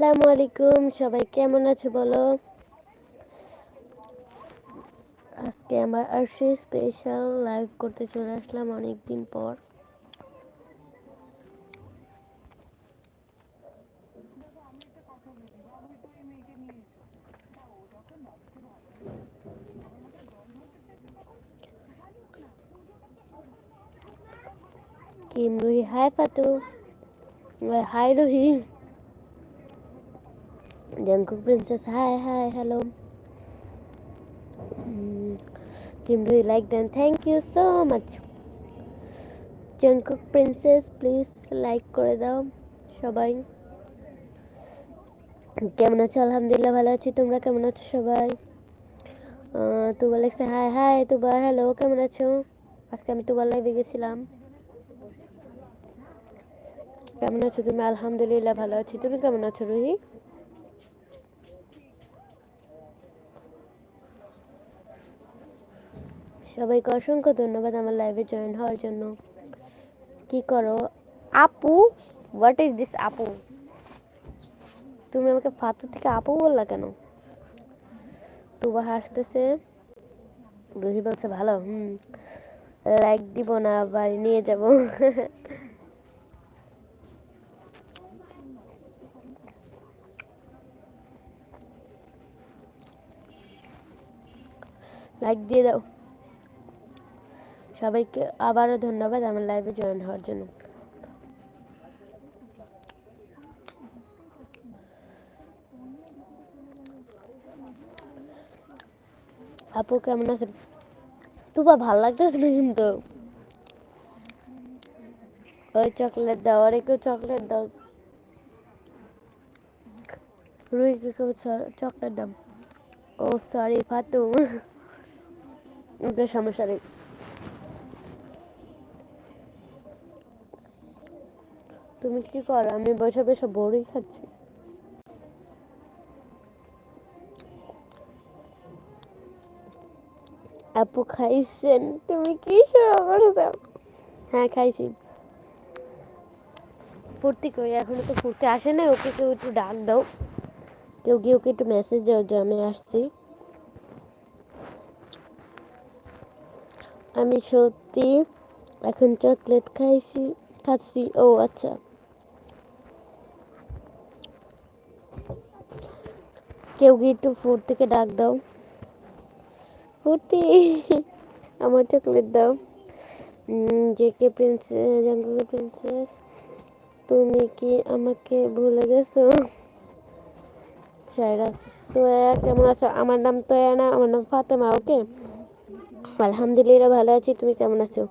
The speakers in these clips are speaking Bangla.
আসসালামু আলাইকুম, সবাই কেমন আছো বলো? আজকে আমার আরশি স্পেশাল লাইভ করতে চলে আসলাম অনেক দিন পর। Kim Ruhi hi Fatu. Hi Ruhi Jungkook Princess, hi, hi, hello. Mm, Kim, do you like them? Thank you so much. Princess, please like করে দাও সবাই। কেমন আছো? আলহামদুলিল্লাহ ভালো আছি। তোমরা কেমন আছো সবাই? তুবা লেখছে হাই হাই তুবা হ্যালো কেমন আছো? আজকে আমি তুবার লাইভে গেছিলাম। কেমন আছো তুমি? আলহামদুলিল্লাহ ভালো আছি। তুমি কেমন আছো রুহি? সবাইকে অসংখ্য ধন্যবাদ আমার লাইভে জয়েন হওয়ার জন্য। কি করো? আপু হোয়াট ইজ দিস আপু? তুমি আমাকে ফাতু থেকে আপু বললা কেন? তুবা হাসতেছে। রুহি বলছে, ভালো, হুম লাইক দিব না, বাড়ি নিয়ে যাব। লাইক দিয়ে দাও। সবাইকে আবারও ধন্যবাদ আমার লাইভে জয়েন হওয়ার জন্য। আপু, কেমন আছেন? তুবা, ভালো লাগতেছে না কিন্তু? ওই চকলেট দাও, আর কেউ চকলেট দাও। রুই কিছু চকলেট দাও ও সরি ফাতু। ওদের সমস্যা নেই। তুমি কি করো? আমি বসে বসে বড়ই খাচ্ছি। আপু খাইছেন? তুমি কি শুরু করেছ? হ্যাঁ খাইছি। ফুর্তি করি, এখনও তো ফুর্তি আসে না ওকে কেউ একটু ডাক দাও। কেউ গিয়ে ওকে একটু মেসেজ দাও যে আমি আসছি। আমি সত্যি এখন চকলেট খাইছি, খাচ্ছি। ও আচ্ছা। কেউ গিয়ে একটু ফুড থেকে ডাক দাও। ফুর্তি, আমার চকলেট দাও। যে কে প্রিন্সেস প্রিন্সেস, তুমি কি আমাকে ভুলে গেছো? সাইরা তোয়া, কেমন আছো? আমার নাম তোয়া না আমার নাম ফাতেমা, ওকে? আলহামদুলিল্লাহ ভালো আছি, তুমি কেমন আছো?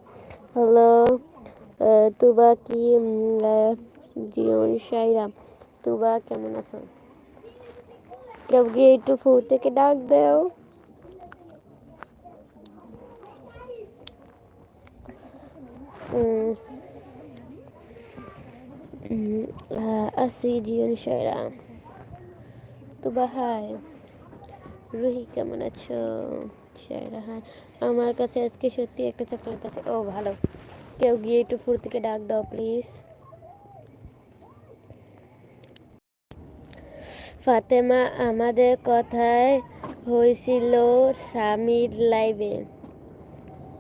হ্যালো তুবা কি জিওন সাইরা তুবা কেমন আছো? কেউ গিয়ে একটু ফু থেকে ডাক দেও আসি জিওন সাইরা তুবা হাই রুহি কেমন আছো সাইরা হাই আমার কাছে আজকে সত্যি একটা চকলেট আছে ও ভালো কেউ গিয়ে একটু ফুর্তিকে ডাক দাও প্লিজ ফাতেমা আমাদের কথায় হয়েছিল স্বামীর লাইভে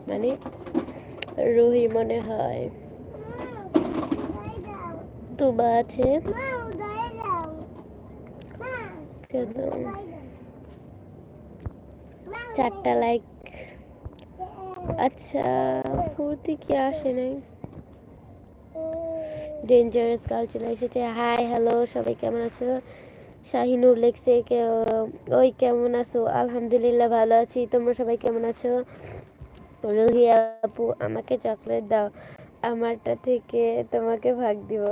মানে রুহি মনে হয়। তুবা আছে। চারটা লাইক আচ্ছা ফুর্তি কি আসে নাই? ডেঞ্জারাস গার্ল চলে এসেছে। হাই হ্যালো সবাই কেমন আছো? শাহিনুর লেখছে ওই কেমন আছো? আলহামদুলিল্লাহ ভালো আছি। তোমরা সবাই কেমন আছো? রুহি আপু, আমাকে চকলেট দাও। আমারটা থেকে তোমাকে ভাগ দিব।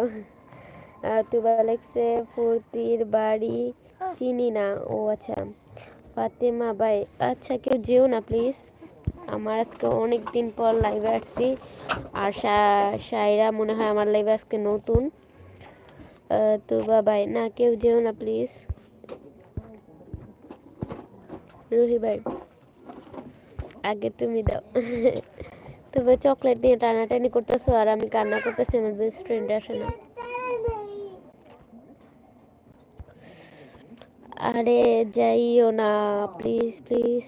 তুবা লেখছে ফুর্তির বাড়ি। চিনি না। ও আচ্ছা। ফাতেমা ভাই আচ্ছা কেউ যেও না প্লিজ আমার আজকে অনেক দিন পর লাইভে আসছি। আর সাইরা মনে হয় আমার লাইভে আজকে নতুন। তো বাবাই, না, কেউ যেও না প্লিজ রুহি ভাই, আগে তুমি দাও। তুমি চকলেট নিয়ে টানাটানি করতেছো আর আমি কান্না করতেছি, আমার বেস্ট ফ্রেন্ড আসে না। আরে যাইও না প্লিজ প্লিজ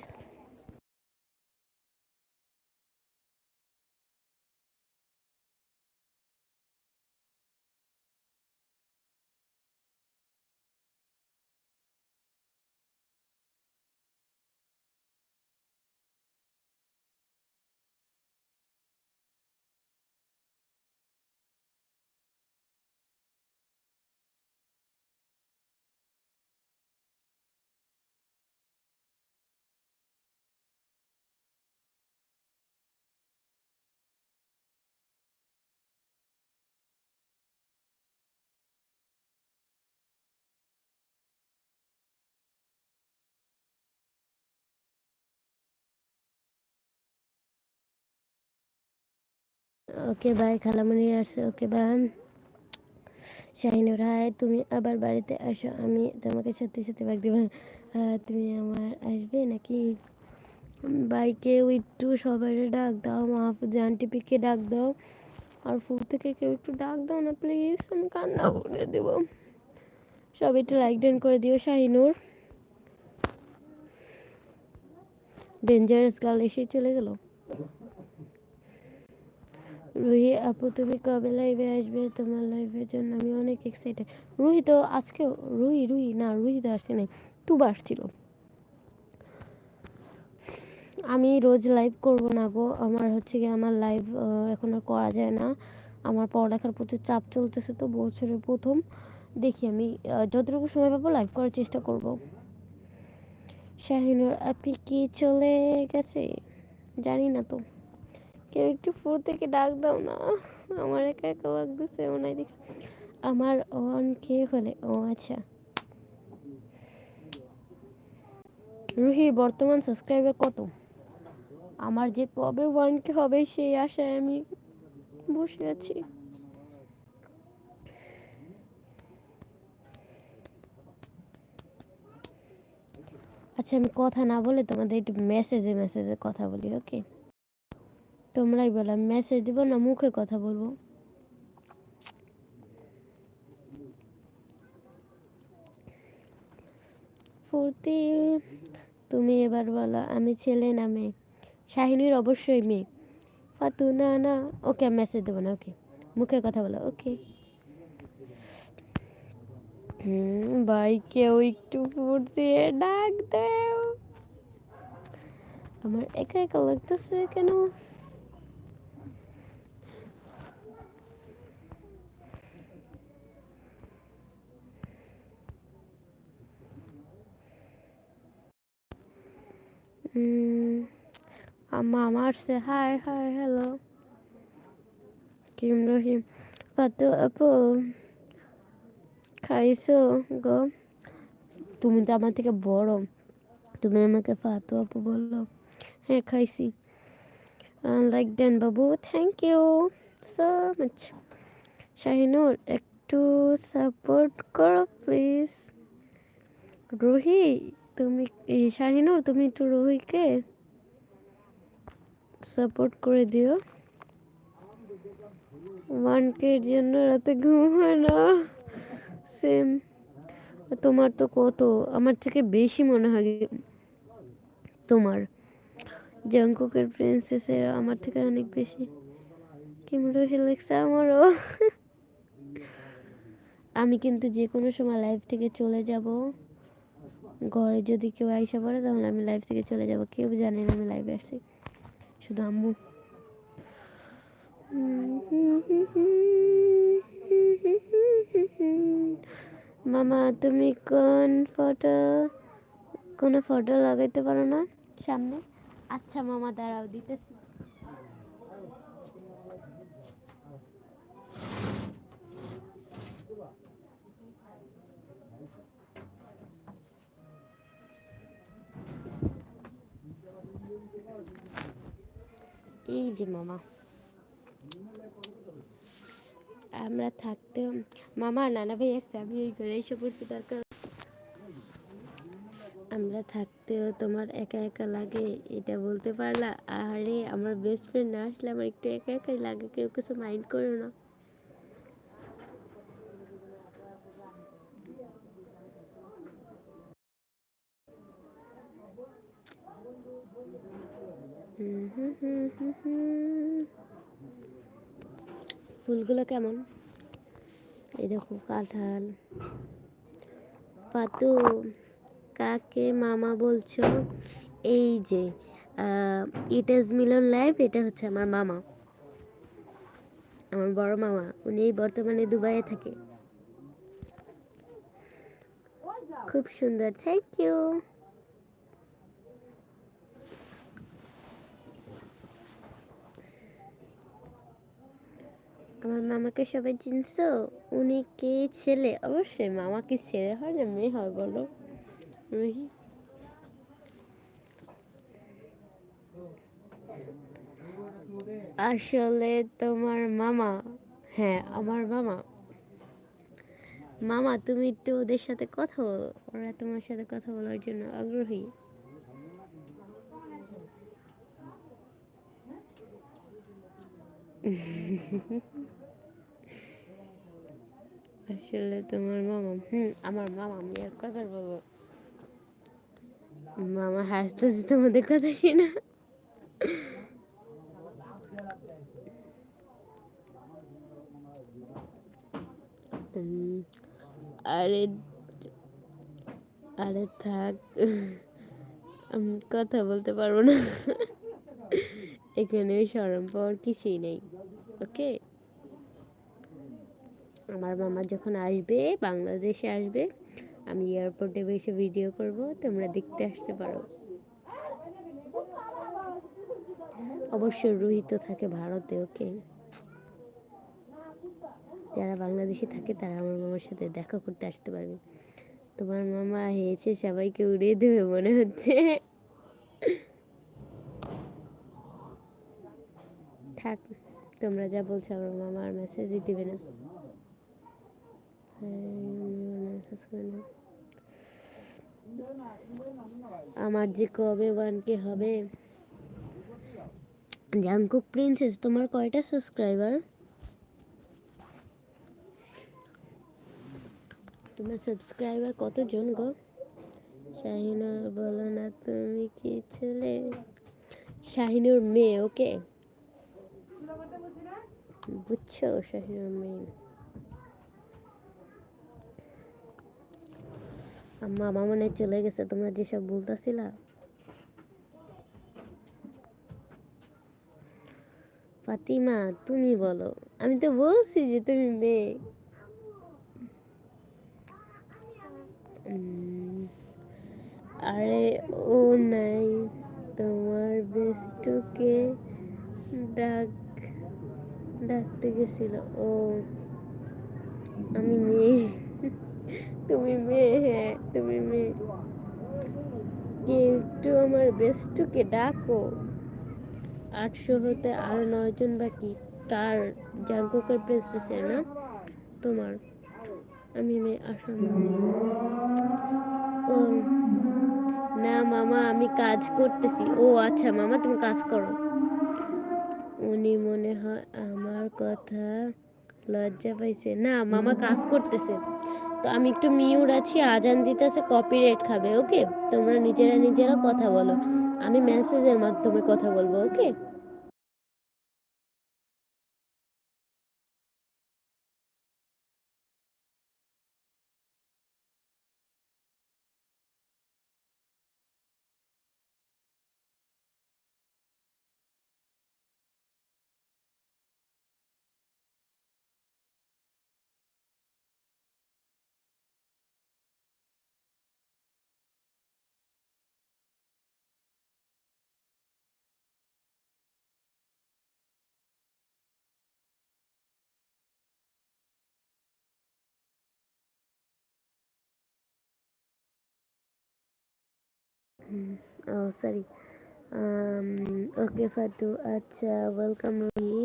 ওকে বাই খালামণি আসছে, ওকে বাই। শাহিনুর, হাই, তুমি আবার বাড়িতে আসো, আমি তোমাকে সত্যি সত্যি বাগ দিব। তুমি আমার আসবে নাকি? বাইকে একটু সবাই ডাক দাও, মাহফুজ আন্টিপিকে ডাক দাও। আর ফুল থেকে কেউ একটু ডাক দাও না প্লিজ আমি কান্না করে দেব। সব একটু লাইক ডান করে দিও, শাহিনুর। ডেঞ্জারাস গাল এসে চলে গেল। রুহি, আপু, তুমি কবে লাইভে আসবে তোমার লাইভের জন্য? আমি অনেক এক্সাইটেড রুহি তো আজকে, রুহি রুহি, না, রুহি তো আসছে নাই তুবা আসছিল। আমি রোজ লাইভ করব না গো, আমার হচ্ছে কি আমার লাইভ এখন আর করা যায় না। আমার পড়ালেখার প্রচুর চাপ চলতেছে তো বছরের প্রথম। দেখি আমি যতটুকু সময় পাবো লাইভ করার চেষ্টা করব। শাহিনুর আপনি কি চলে গেছে? জানি না তো। কেউ একটু ফুল থেকে ডাক দাও না। আমার একা একা লাগতেছে ওনাই দেখে। আমার অন কে হলে? ও আচ্ছা। রুহির বর্তমান সাবস্ক্রাইবার কত? আমার যে কবে ওয়ান কে হবে সেই আশায় আমি বসে আছি। আচ্ছা আমি কথা না বলে তোমাদের একটু মেসেজে মেসেজে কথা বলি ওকে তোমরাই বলো মেসেজ দিব না, মুখে কথা বলব। ফুর্তি, তুমি এবার বলো, আমি ছেলে না মেয়ে? শাহিনীর অবশ্যই মেয়ে। ফাতু না না ওকে মেসেজ দেবো না, ওকে। মুখে কথা বলো, ওকে। ভাই কেউ একটু ফুর্তি, ডাক দেও। আমার একা একা লাগতেছে কেন? আমার সে hi hi, hello. Kim Rahim Patu আপু, খাইছো গো? তুমি তো আমার থেকে বড়। তুমি আমাকে ফাতু আপু বলল হ্যাঁ খাইছি। লাইক দেন বাবু thank you so much Shahinur, একটু সাপোর্ট করো প্লিজ রুহি তুমি শাহিনুর তুমি একটু রুহিকে সাপোর্ট করে দিও। ওয়ান কের জন্য রাতে ঘুম হয় না সেম তোমার তো কত, আমার থেকে বেশি মনে হয় তোমার। জঙ্কুকের প্রিন্সেসের আমার থেকে অনেক বেশি। কিমরো হেলেক্সা আমারও। আমি কিন্তু যে কোনো সময় লাইভ থেকে চলে যাব। ঘরে যদি কেউ আইসা পড়ে, তাহলে আমি লাইভ থেকে চলে যাব। কেউ জানে না আমি লাইভে আসছি। শুধু আম্মু। মামা, তুমি কোন ফটো কোনো ফটো লাগাইতে পারো না? সামনে। আচ্ছা মামা, দাঁড়াও, দিতেছি। এই যে মামা আমরা থাকতে মামা, নানা ভাই আসছে, আমি এই ঘরে এসে পড়ছি, দরকার আমরা থাকতেও তোমার একা একা লাগে, এটা বলতে পারলা? আরে, আমার বেস্ট ফ্রেন্ড না আসলে আমার একটু একা একাই লাগে, কেউ কিছু মাইন্ড করো না হুম হুম হুম হুম হুম। ফুলগুলো কেমন? এই দেখো, কাঁঠাল। পাতু, কাকে মামা বলছো? এই যে ইট ইজ মিলন লাইফ এটা হচ্ছে আমার মামা। আমার বড় মামা, উনি বর্তমানে দুবাইয়ে থাকে। খুব সুন্দর থ্যাংক ইউ আমার মামাকে সবাই চিনছো? উনি কে ছেলে? অবশ্যই মামা কি ছেলে হয় না, মেয়ে হয় বলো। রুহি। আসলে তোমার মামা হ্যাঁ আমার মামা। মামা, তুমি একটু ওদের সাথে কথা বলো। ওরা তোমার সাথে কথা বলার জন্য আগ্রহী। আসলে তোমার মামা, হুম, আমার মামা, আমি আর কথা বলব। মামা হাসতেছে, তোমাদের কথা শুনে। আরে আরে থাক, আমি কথা বলতে পারব না। এখানে সরম পাওয়ার কিছুই নেই, ওকে? আমার মামা যখন আসবে, বাংলাদেশে আসবে, আমি এয়ারপোর্টে বসে ভিডিও করব, তোমরা দেখতে আসতে পারো। অবশ্যই রোহিত থাকে ভারতে, ওকে? যারা বাংলাদেশে থাকে, তারা আমার মামার সাথে দেখা করতে আসতে পারবে। তোমার মামা হেসে সবাইকে উড়িয়ে দেবে, মনে হচ্ছে। থাক, তোমরা যা বলছো আমার মামা আর মেসেজই দিবে না। আমার যে কবে ওয়ান কে হবে? জাংকুক প্রিন্সেস তোমার কয়টা সাবস্ক্রাইবার তোমার সাবস্ক্রাইবার কতজন গো? শাহিনা বলো না তুমি কি ছেলে? শাহিনুর মেয়ে ওকে বুঝছ? শাহিনুর মেয়ে। মামা মনে চলে গেছে। তোমরা যেসব বলতেছিলা। ফাতিমা, তুমি বলো। আমি তো বলছি যে তুমি মেয়ে। আরে ও নাই। তোমার বেস্টুকে ডাক ডাকতে গেছিল, ও, আমি মেয়ে। তুমি মেয়ে হ্যাঁ তুমি মেয়ে। কে একটু আমার বেস্টুকে ডাকো। আটশো হতে আর নয়জন বাকি কার জাঙ্কুকের প্রিন্সেসের না তোমার। আমি মেয়ে আসাম ও, না মামা, আমি কাজ করতেছি। ও আচ্ছা মামা, তুমি কাজ করো। উনি মনে হয় আমার কথা, লজ্জা পাইছে। না, মামা কাজ করতেছে। তো আমি একটু মিউর আছি, আজান দিতেছে রেট খাবে ওকে তোমরা নিজেরা নিজেরা কথা বলো। আমি মেসেজের মাধ্যমে কথা বলব ওকে সরি ওকে ফাটু আচ্ছা ওয়েলকাম রুহি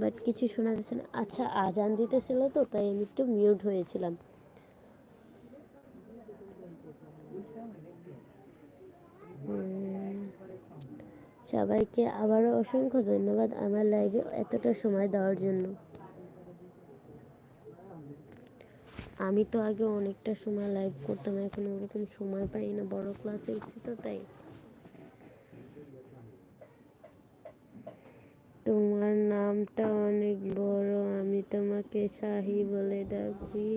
বাট কিছু শোনা যাচ্ছে না। আচ্ছা আজান দিতেছিল তো, তাই আমি একটু মিউট হয়েছিলাম। সবাইকে আবারও অসংখ্য ধন্যবাদ আমার লাইভে এতটা সময় দেওয়ার জন্য। আমি তো আগে অনেকটা সময় লাইভ করতাম, এখন ওরকম সময় পাই না, বড় ক্লাসে উঠছি তো তাই। তোমার নামটা অনেক বড়, আমি তোমাকে শাহি বলে ডাকি।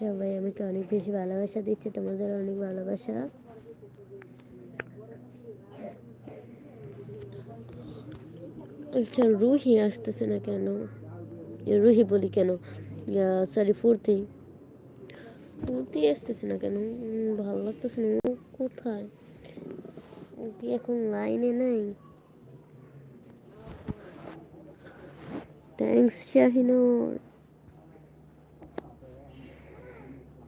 সবাই আমাকে অনেক বেশি ভালোবাসা দিচ্ছে, তোমাদের অনেক ভালোবাসা। আচ্ছা রুহি আসতেছে না কেন? রুহি বলি কেন? সরি ফুর্তি। ফুর্তি আসতেছে না কেন? ভালো লাগতেছে না। কোথায়? কি এখন লাইনে নাই? থ্যাংকস শাহিনুর।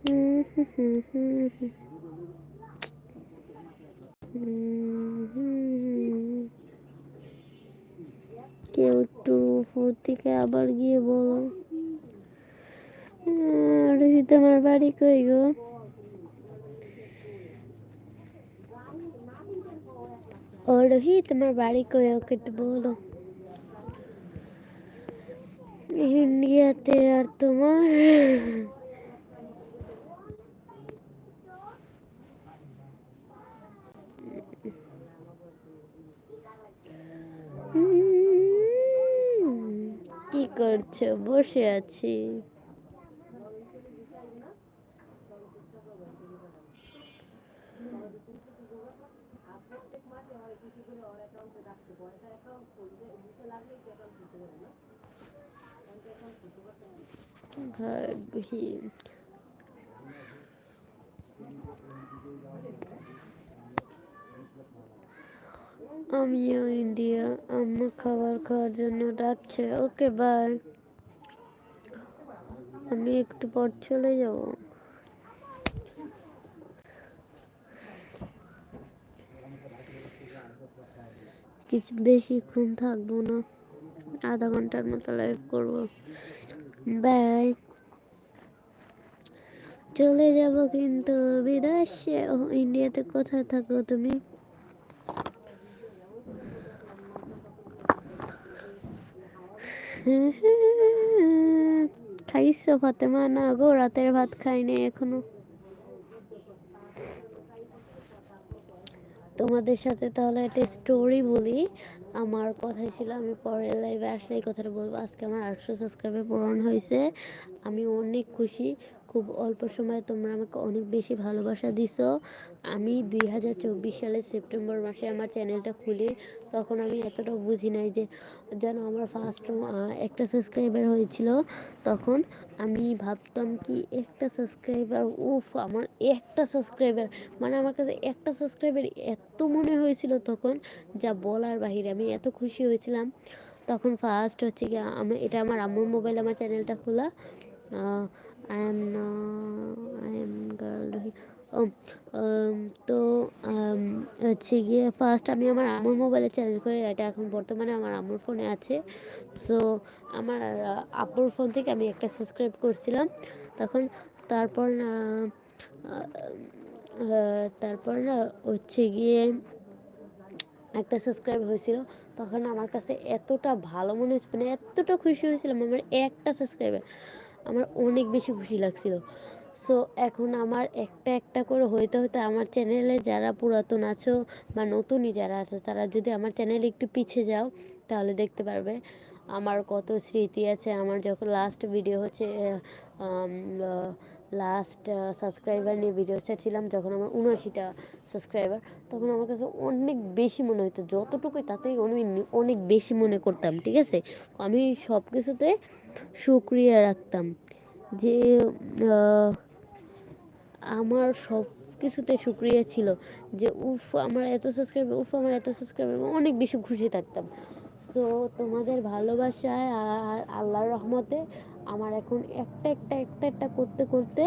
হুম হুম হুম হুম হুম। হুম হুম। কেউ একটু ফুর্তিকে আবার গিয়ে বলো। তোমার বাড়ি কই গো? ও তোমার বাড়ি কই, ওকে একটু বলো। ইন্ডিয়াতে আর তোমার উম, কি করছ? বসে আছি। ভাগ্যহীন। আমিও ইন্ডিয়া, আম্মা খাবার খাওয়ার জন্য ডাকছে। Okay, bye. আমি একটু পর চলে যাব। কিছু বেশিক্ষণ থাকব না। আধা ঘণ্টার মতো লাইভ করব। বাই। চলে যাব কিন্তু, বিদেশে। ও ইন্ডিয়াতে কোথায় থাকো তুমি? খাইছো ফাতেমা না গো, রাতের ভাত খাইনি এখনও। তোমাদের সাথে তাহলে একটা স্টোরি বলি। আমার কথা ছিল, আমি পরের লাইভে আসলে এই কথাটা বলব। আজকে আমার আটশো সাবস্ক্রাইবার পূরণ হয়েছে। আমি অনেক খুশি। খুব অল্প সময়ে তোমরা আমাকে অনেক বেশি ভালোবাসা দিছো। আমি দুই হাজার চব্বিশ সালের সেপ্টেম্বর মাসে আমার চ্যানেলটা খুলি, তখন আমি এতটা বুঝি নাই যে যেন আমার ফার্স্ট একটা সাবস্ক্রাইবার হয়েছিল। তখন আমি ভাবতাম কি একটা সাবস্ক্রাইবার উফ, আমার একটা সাবস্ক্রাইবার মানে আমার কাছে একটা সাবস্ক্রাইবার এত মনে হয়েছিল তখন, যা বলার বাহিরে, আমি এত খুশি হয়েছিলাম। তখন ফার্স্ট হচ্ছে কি আমি এটা আমার আম্মুর মোবাইল আমার চ্যানেলটা খোলা। I am I am girl ও তো উম, হচ্ছে গিয়ে ফার্স্ট আমি আমার আম্মুর মোবাইলে চ্যানেল করে এটা এখন বর্তমানে আমার আম্মুর ফোনে আছে। সো আমার আব্বুর ফোন থেকে আমি একটা সাবস্ক্রাইব করছিলাম। তখন তারপর না তারপর না হচ্ছে গিয়ে একটা সাবস্ক্রাইব হয়েছিল। তখন আমার কাছে এতটা ভালো মনে হচ্ছে মানে এতটা খুশি হয়েছিলাম আমার একটা সাবস্ক্রাইবার আমার অনেক বেশি খুশি লাগছিল। সো এখন আমার একটা একটা করে হইতে হইতে আমার চ্যানেলে যারা পুরাতন আছো বা নতুনই যারা আছো, তারা যদি আমার চ্যানেলে একটু পিছিয়ে যাও, তাহলে দেখতে পারবে আমার কত স্মৃতি আছে। আমার যখন লাস্ট ভিডিও হচ্ছে লাস্ট সাবস্ক্রাইবার নিয়ে ভিডিও ছিলাম যখন আমার উনআশিটা সাবস্ক্রাইবার তখন আমার কাছে অনেক বেশি মনে হতো যতটুকুই তাতেই অনেক অনেক বেশি মনে করতাম, ঠিক আছে? আমি সব কিছুতে সুক্রিয়া রাখতাম যে আমার সব কিছুতে সুক্রিয়া ছিল যে, উফ, আমার এত সাবস্ক্রাইবার উফ, আমার এত সাবস্ক্রাইবার অনেক বেশি খুশি থাকতাম। সো তোমাদের ভালোবাসায় আর আল্লাহর রহমতে আমার এখন একটা একটা একটা একটা করতে করতে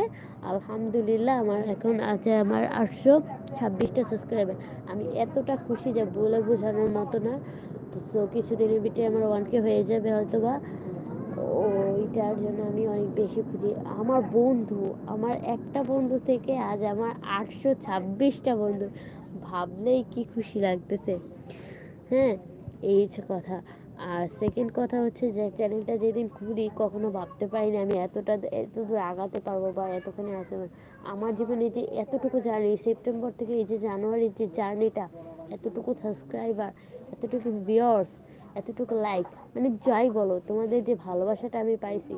আলহামদুলিল্লাহ আমার এখন আছে আমার আটশো ছাব্বিশটা সাবস্ক্রাইবার আমি এতটা খুশি যে বলে বোঝানোর মতো না। তো কিছুদিনের ভিতরে আমার ওয়ানকে হয়ে যাবে হয়তো বা ওইটার জন্য আমি অনেক বেশি খুঁজি আমার বন্ধু, আমার একটা বন্ধু থেকে আজ আমার আটশো ছাব্বিশটা বন্ধু। ভাবলেই কি খুশি লাগতেছে। হ্যাঁ এই হচ্ছে কথা। আর সেকেন্ড কথা হচ্ছে যে চ্যানেলটা যেদিন খুলি কখনো ভাবতে পারিনি আমি এতটা, এত দূর আগাতে পারব বা এতখানি আসতে পারব। আমার জীবনে যে এতটুকু জার্নি সেপ্টেম্বর থেকে এই যে জানুয়ারির যে জার্নিটা, এতটুকু সাবস্ক্রাইবার এতটুকু ভিওর্স এতটুকু লাইক মানে যাই বলো, তোমাদের যে ভালোবাসাটা আমি পাইছি,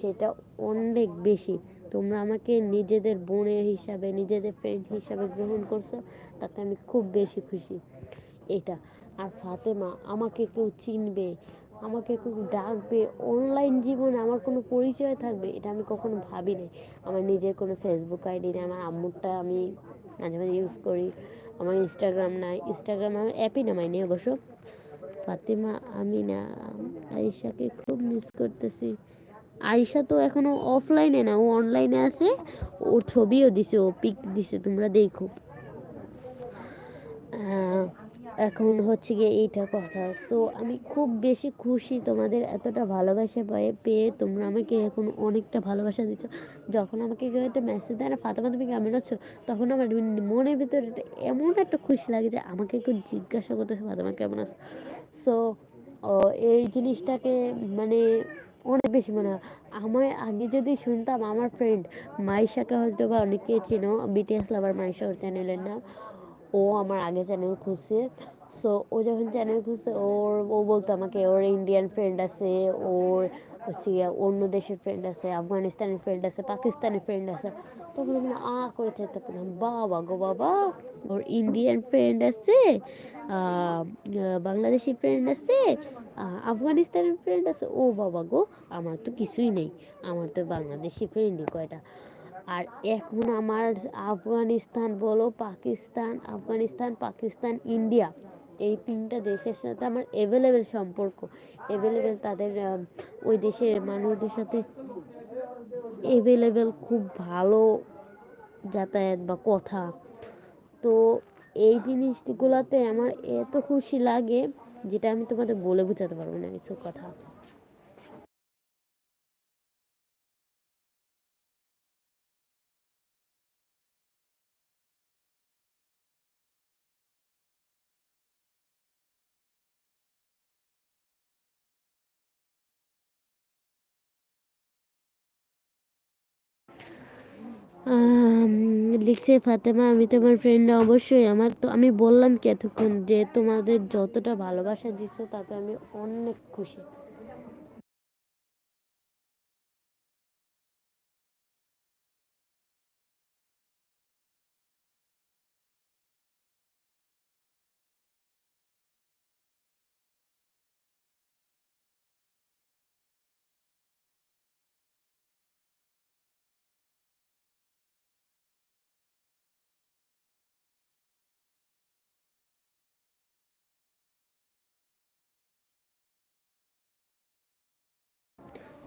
সেটা অনেক বেশি। তোমরা আমাকে নিজেদের বোনের হিসাবে, নিজেদের ফ্রেন্ড হিসাবে গ্রহণ করছ, তাতে আমি খুব বেশি খুশি। এটা। আর ফাতেমা, আমাকে কেউ চিনবে, আমাকে কেউ ডাকবে অনলাইন জীবনে আমার কোনো পরিচয় থাকবে, এটা আমি কখনো ভাবিনি। আমার নিজের কোনো ফেসবুক আইডি নেই, আমার আম্মুরটা আমি মাঝে মাঝে ইউজ করি। আমার ইনস্টাগ্রাম নাই ইনস্টাগ্রাম আমার অ্যাপই নামাইনি অবশ্য। ফাতেমা আমি না আয়েশাকে খুব মিস করতেছি। আয়েশা তো এখনও অফলাইনে না, ও অনলাইনে আছে। ও ছবিও দিছে, ও পিক দিছে, তোমরা দেখো। এখন হচ্ছে গিয়ে এইটা কথা। সো আমি খুব বেশি খুশি তোমাদের এতটা ভালোবাসা পেয়ে পেয়ে তোমরা আমাকে এখন অনেকটা ভালোবাসা দিচ্ছ যখন আমাকে কেউ একটা মেসেজ দেয় না, ফাতেমা, তুমি কেমন আছো? তখন আমার মনের ভিতরে এমন একটা খুশি লাগে যে আমাকে কেউ জিজ্ঞাসা করতেছে, ফাতেমা, কেমন আছো? সো এই জিনিসটাকে মানে অনেক বেশি মনে হয়। আমার আগে যদি শুনতাম, আমার ফ্রেন্ড মাইশাকে হয়তো বা অনেকে চেনো, বিটিএস লাভার মাইশা ওর চ্যানেলের নাম। ও আমার আগে চ্যানেল খুঁজছে সো ও যখন চ্যানেল খুঁজছে ওর, ও বলতো আমাকে, ওর ইন্ডিয়ান ফ্রেন্ড আছে, ওর হচ্ছে অন্য দেশের ফ্রেন্ড আছে, আফগানিস্তানের ফ্রেন্ড আছে, পাকিস্তানের ফ্রেন্ড আছে। তখন আমি আ করে চাইতে পেলাম, বাবা গো বাবা, ওর ইন্ডিয়ান ফ্রেন্ড আছে বাংলাদেশি ফ্রেন্ড আছে আফগানিস্তানের ফ্রেন্ড আছে। ও বাবা গো, আমার তো কিছুই নেই, আমার তো বাংলাদেশি ফ্রেন্ডই কয়টা? আর এখন আমার আফগানিস্তান বলো, পাকিস্তান, আফগানিস্তান, পাকিস্তান, ইন্ডিয়া, এই তিনটা দেশের সাথে আমার অ্যাভেলেবেল সম্পর্ক। অ্যাভেলেবেল তাদের ওই দেশের মানুষদের সাথে অ্যাভেলেবেল খুব ভালো যাতায়াত বা কথা। তো এই জিনিসগুলোতে আমার এত খুশি লাগে, যেটা আমি তোমাদের বলে বোঝাতে পারব না কিছু কথা। লিখছে ফাতেমা, আমি তোমার ফ্রেন্ড অবশ্যই। আমার তো, আমি বললাম কি এতক্ষণ যে তোমাদের যতটা ভালোবাসা দিচ্ছ তাতে আমি অনেক খুশি।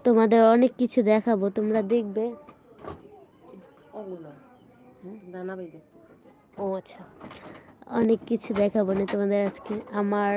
তোমাদের অনেক কিছু দেখাবো তোমরা দেখবে। ও আচ্ছা অনেক কিছু দেখাবো না তোমাদের আজকে। আমার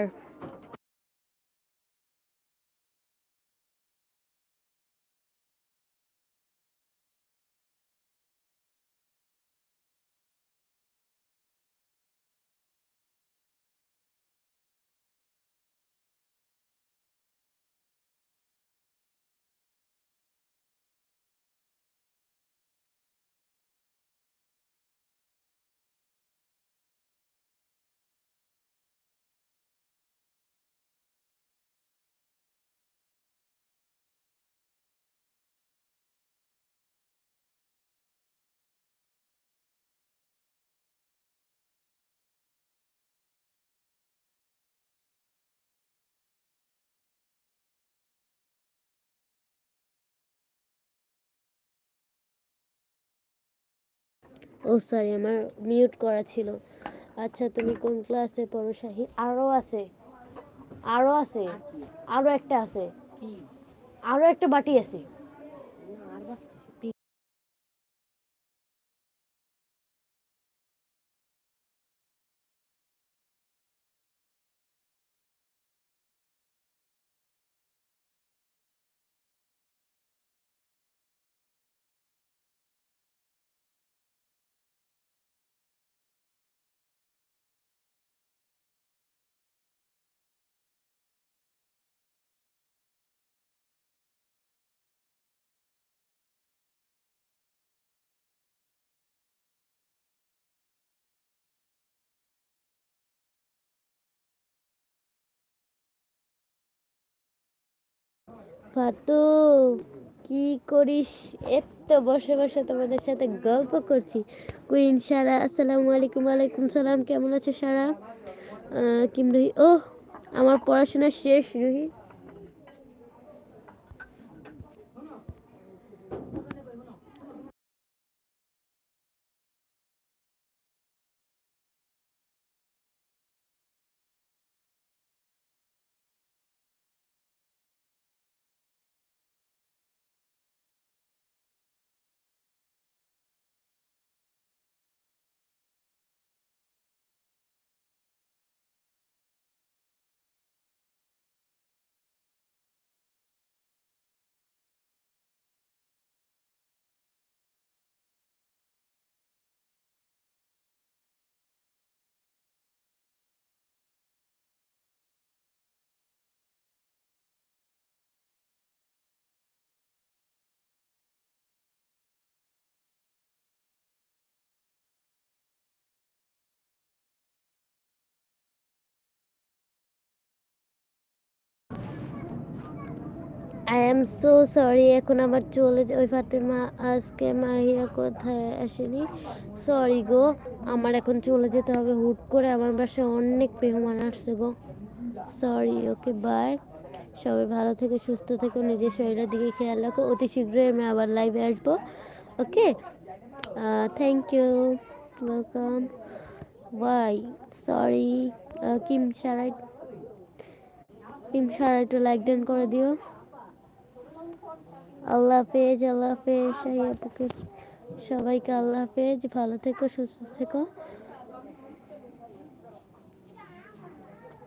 ও সরি আমার মিউট করা ছিল। আচ্ছা তুমি কোন ক্লাসে পড়ো, শাহি? আরও আছে। আরও আছে। আরও একটা আছে। আরও একটা বাটি আছে। ফাতু, কি করিস? এত বসে বসে তোমাদের সাথে গল্প করছি। কুইন সারা, আসসালামু আলাইকুম আলাইকুম সালাম, কেমন আছে সারা? কিম রুহি? ও আমার পড়াশোনা শেষ Ruhi. I am so sorry এখন আবার চলে ওই ফাতেমা, আজকে মাহিরা কোথায় আসেনি? সরি গো, আমার এখন চলে যেতে হবে। হুট করে আমার বাসায় অনেক মেহমান আসছে গো। সরি ওকে বাই সবাই ভালো থেকে, সুস্থ থেকো, নিজের শরীরের দিকে খেয়াল রাখো। অতি শীঘ্রই আমি আবার লাইভে আসব okay thank you welcome bye sorry Kim সারাই কিম সারা একটু লাইক ডান করে দিও? আল্লাহ হাফেজ আল্লাহ হাফেজ সবাইকে আল্লাহ হাফেজ ভালো থেকো সুস্থ থেকো।